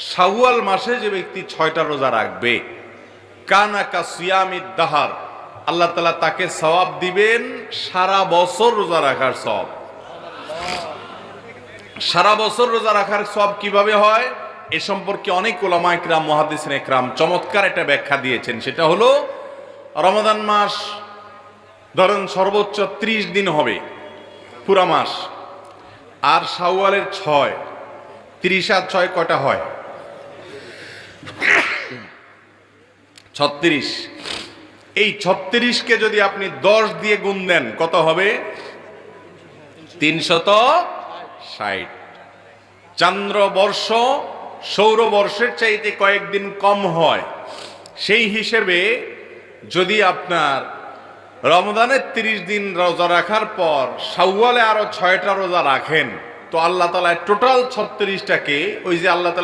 শাওয়াল মাসে যে ব্যক্তি ছয়টা রোজা রাখবে, কানা কাসিয়ামিদ দাহার, আল্লাহ তালা তাকে সওয়াব দিবেন সারা বছর রোজা রাখার সব সারা বছর রোজা রাখার সব কীভাবে হয়? এ সম্পর্কে অনেক ওলামা একরাম মহাদিসিন একরাম চমৎকার একটা ব্যাখ্যা দিয়েছেন। সেটা হলো রমাদান মাস ধরেন সর্বোচ্চ ত্রিশ দিন হবে, পুরা মাস। আর শাওয়ালের ছয়, তিরিশ আর ছয় কটা হয়? ছত্রিশ। এই ছত্রিশকে যদি আপনি দশ দিয়ে গুণ দেন, কত হবে? তিনশত ষাট। চান্দ্রবর্ষ সৌরবর্ষের চাইতে কয়েকদিন কম হয়। সেই হিসেবে যদি আপনার রমজানের তিরিশ দিন রোজা রাখার পর সাউওয়ালে আরও ছয়টা রোজা রাখেন, তো আল্লাহ তালা টোটাল ছত্রিশটাকে ওই যে আল্লাহ